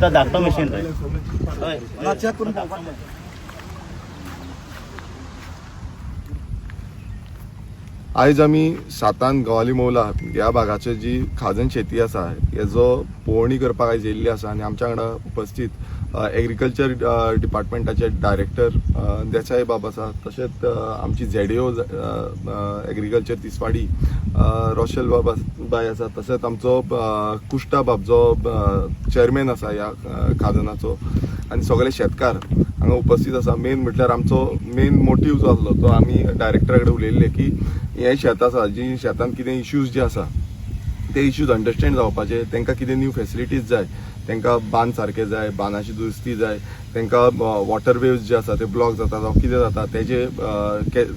तो धाकटो मशीन रे हय ना चेक करून पळोवपाक जाय. आयज आमी सातान गवाली मौला ह्या भागाची जी खाजन शेती आसा हेजो पळोवणी करपाक आयज येयल्ली आसा आनी आमच्या वांगडा उपस्थित एग्रीकल्चर डिपार्टमेंटाचे डायरेक्टर देसाय देसाई बाब आसा तशेंच आमची झेडीओ एग्रीकल्चर तिसवाडी रोशल बाब बाय आसा तशेंच आमचो कुश्टा बाब जो चेअरमॅन आसा ह्या खाजनाचो आनी सगळे शेतकार हांगा उपस्थित आसा. मेन म्हटल्यार आमचो मेन मोटीव जो आसलो तो आमी डायरेक्टरा कडेन उलयल्ले की हे शेत आसा जी शेतान कितें इश्यूज जे आसा ते इश्यूज अंडरस्टँड जावपाचे. तांकां कितें न्यू फेसिलिटीज जाय तांकां बांद सारके जाय बांदाची दुरुस्ती जाय तांकां वॉटर वेव्स जे आसा ते ब्लॉक जाता जावं कितें जाता तेजे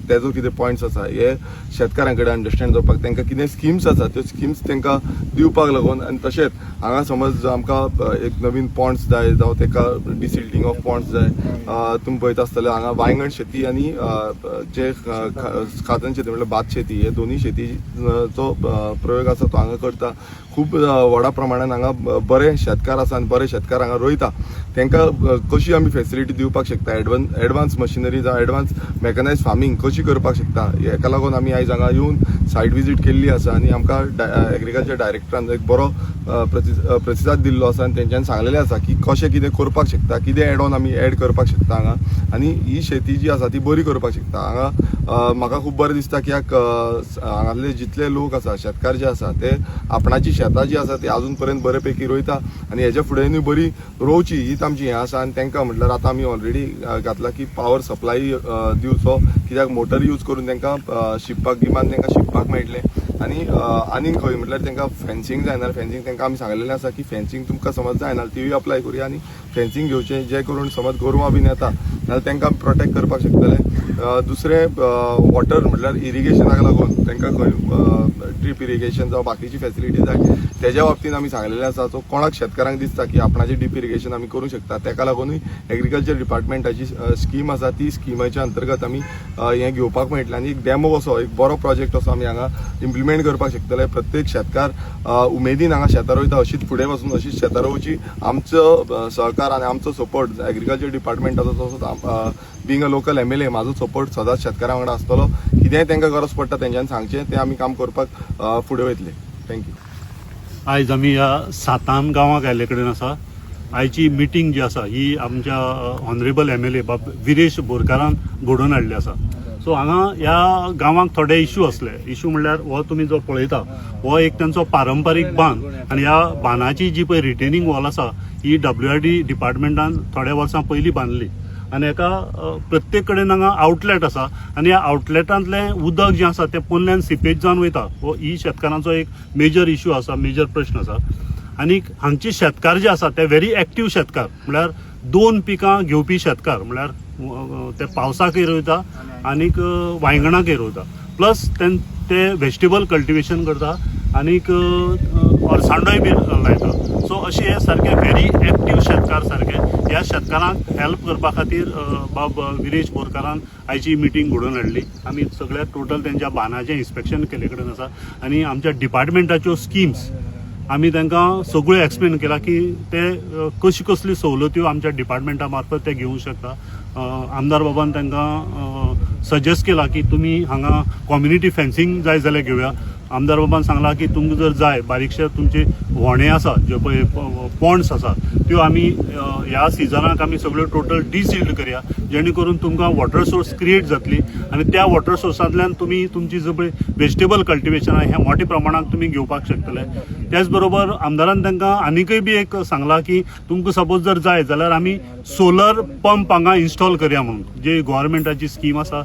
तेजो कितें पॉयंट्स आसा हे शेतकारां कडेन अंडरस्टँड जावपाक तांकां कितें स्किम्स आसा त्यो स्किम्स तांकां दिवपाक लागून आनी तशेंच हांगा समज आमकां एक नवीन पॉण्ड्स जाय जावं ताका डिसिल्टींग ऑफ पॉण्ड्स जाय तुमी पळयता आसतले हांगा वांयगण शेती आनी जे खातन शेती म्हणल्यार भात शेती हे दोनी शेतीचो प्रयोग आसा तो हांगा करता. खूब व्हडा प्रमाणान हांगा बरे शेतकार आसा आनी बरे शेतकार हांगा रोयता. तांकां कशी आमी फेसिलिटी दिवपाक शकता? एडवान एडवान्स मशिनरी जावं एडवान्स मेकनायज फार्मींग कशी करपाक शकता? हेका लागून आमी आयज हांगा येवन सायट विजीट केल्ली आसा आनी आमकां एग्रीकल्चर डायरेक्टरान एक बरो प्रतिसाद दिल्लो आसा आनी तेंच्यानी सांगलेलें आसा की कशें कितें करपाक शकता कितें एड ऑन आमी एड करपाक शकता हांगा. आनी ही शेती जी आसा ती बरी करपाक शकता. हांगा म्हाका खूब बरें दिसता कित्याक हांगासले हांगातले जितले लोक आसा शेतकार जे आसा ते आपणाची शेतां जी आसा ती आजून पर्यंत बरे पैकी रोयता आनी हेज्या फुडेंय बरी रोवची हीच आमची हें आसा. आनी तांकां म्हटल्यार आतां आमी ऑलरेडी घातला की पावर सप्लाय दिवचो कित्याक मोटर यूज करून तांकां शिंपपाक गिमान तांकां शिंपपाक मेळटलें. आनी अ, आनीक खंय म्हटल्यार तांकां फेन्सींग जायना. फेन्सींग तांकां आमी सांगलेलें आसा की फेन्सींग तुमकां समज जायना तिवूय अप्लाय करूया आनी फेन्सींग घेवचें जें करून समज गोरवां बीन येता जाल्यार तांकां प्रोटेक्ट करपाक शकतले. दुसरें वॉटर म्हटल्यार इरिगेशनाक लागून तांकां खंय ड्रीप इरिगेशन जावं बाकीची फॅसिलिटीज आहे. तेज्या बाबतींत आमी सांगलेले आसा सो कोणाक शेतकारांक दिसता की आपणाचें ड्रीप इरिगेशन आमी करूंक शकता. तेका लागूनय एग्रीकल्चर डिपार्टमेंटाची स्कीम आसा ती स्किमाच्या अंतर्गत आमी हें घेवपाक मेळटलें. आनी एक डेमो असो एक बरो प्रोजेक्ट असो आमी हांगा इम्प्लिमेंट करपाक शकतले. प्रत्येक शेतकार उमेदीन हांगा शेतां रोयता अशीच फुडें वचून अशीच शेतां रोवची आमचो सहकार आनी आमचो सपोर्ट एग्रीकल्चर डिपार्टमेंटाचो तसोच being a local M L A म्हाजो सपोर्ट सदांच शेतकारां वांगडा आसतलो कितेंय तांकां गरज पडटा तेंच्यान सांगचें तें आमी काम करपाक फुडें वयतले थँक्यू आयज आमी ह्या सातान गांवांक आयले कडेन आसा. आयची मिटींग जी आसा ही आमच्या ऑनरेबल एम एल ए बाब विरेश बोरकारान घडोवन हाडली आसा. सो हांगा ह्या गांवांक थोडे इश्यू आसले इश्यू म्हणल्यार हो तुमी जो पळयता हो एक तांचो पारंपारीक बांद. आनी ह्या बांदाची जी पळय रिटेनिंग वॉल आसा ही डब्ल्यू आर डी डिपार्टमेंटान थोड्या वर्सां पयलीं बांदली आनी हेका प्रत्येक कडेन हांगा आउटलेट आसा. आनी ह्या आउटलेटांतलें उदक जें आसा तें पोरल्यान सिपेज जावन वयता. हो ही शेतकारांचो एक मेजर इश्यू आसा मेजर प्रश्न आसा. आनी हांगचे शेतकार जे आसा ते व्हेरी एक्टीव शेतकार. म्हळ्यार दोन पिकां घेवपी शेतकार. म्हळ्यार ते पावसाकय रोयता आनीक वांयगणाकय रोयता प्लस तें ते वेजिटेबल कल्टिवेशन करता आनीक अळसांडोय बी लायता. अशी हे सारखे व्हेरी एक्टीव शेतकार सारके ह्या शेतकारांक हेल्प करपा खातीर बाब विरेश बोरकारान आयची मिटींग घडोवन हाडली. आमी सगळ्या टोटल तेंच्या बांदाचें इन्स्पेक्शन केले कडेन आसा. आनी आमच्या डिपार्टमेंटाच्यो स्किम्स आमी तांकां सगळ्यो एक्सप्लेन केला की ते कशी कसली सवलत्यो आमच्या डिपार्टमेंटा मार्फत ते घेवंक शकता. आमदार बाबान तांकां सजेस्ट केला की तुमी हांगा कम्युनिटी फेन्सींग जाय जाल्यार घेवया आमदार बाबान सांगला की तुमकां जर जाय बारीकशे तुमचे व्होणे आसा जे पळय पॉन्ड्स आसा त्यो आमी ह्या सिजनाक आमी सगळ्यो टोटल डिसिल्ड करया जेणे करून तुमकां वॉटर सोर्स क्रिएट जातली आनी त्या वॉटर सोर्सांतल्यान तुमी तुमची जो पळय वेजिटेबल कल्टिवेशन आसा हें मोठ्या प्रमाणांत तुमी घेवपाक शकतले. त्याच बरोबर आमदारान तांकां आनीकय बी एक सांगला की तुमकां सपोज जर जाय जाल्यार आमी सोलर पंप हांगा इन्स्टॉल करया म्हणून. जे गोव्हर्मेंटाची स्कीम आसा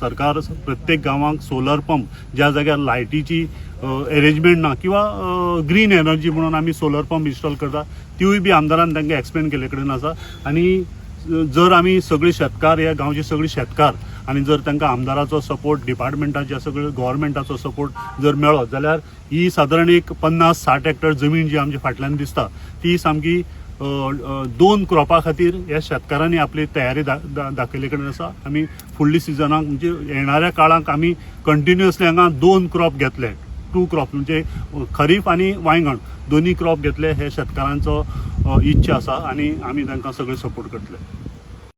सरकार प्रत्येक गांवांक सोलर पंप ज्या जाग्यार लायटीची अरेंजमेंट ना किंवा ग्रीन एनर्जी म्हणून आमी सोलर पंप इन्स्टॉल करता त्योय बी आमदारान तांकां एक्सप्लेन केले कडेन आसा आनी जर आमी सगळे शेतकार ह्या गांवचे सगळे शेतकार आनी जर तांकां आमदाराचो सपोर्ट डिपार्टमेंटाच्या सगळे गोवोरमेंटाचो सपोर्ट जर मेळ्ळो जाल्यार ही सादारण एक पन्नास साठ हेक्टर जमीन जी आमच्या फाटल्यान दिसता ती सामकी दोन क्रॉपा खातीर ह्या शेतकारांनी आपली तयारी दा, दा, दाखयले कडेन आसा आमी फुडली सिजनाक म्हणजे येणाऱ्या काळाक आमी कंटिन्युअसली हांगा दोन क्रॉप घेतले. टू क्रॉप म्हणजे खरीफ आनी वांयगण. दोन्ही क्रॉप घेतले हे शेतकारांचो इच्छा आसा आनी आमी तांकां सगळे सपोर्ट करतले.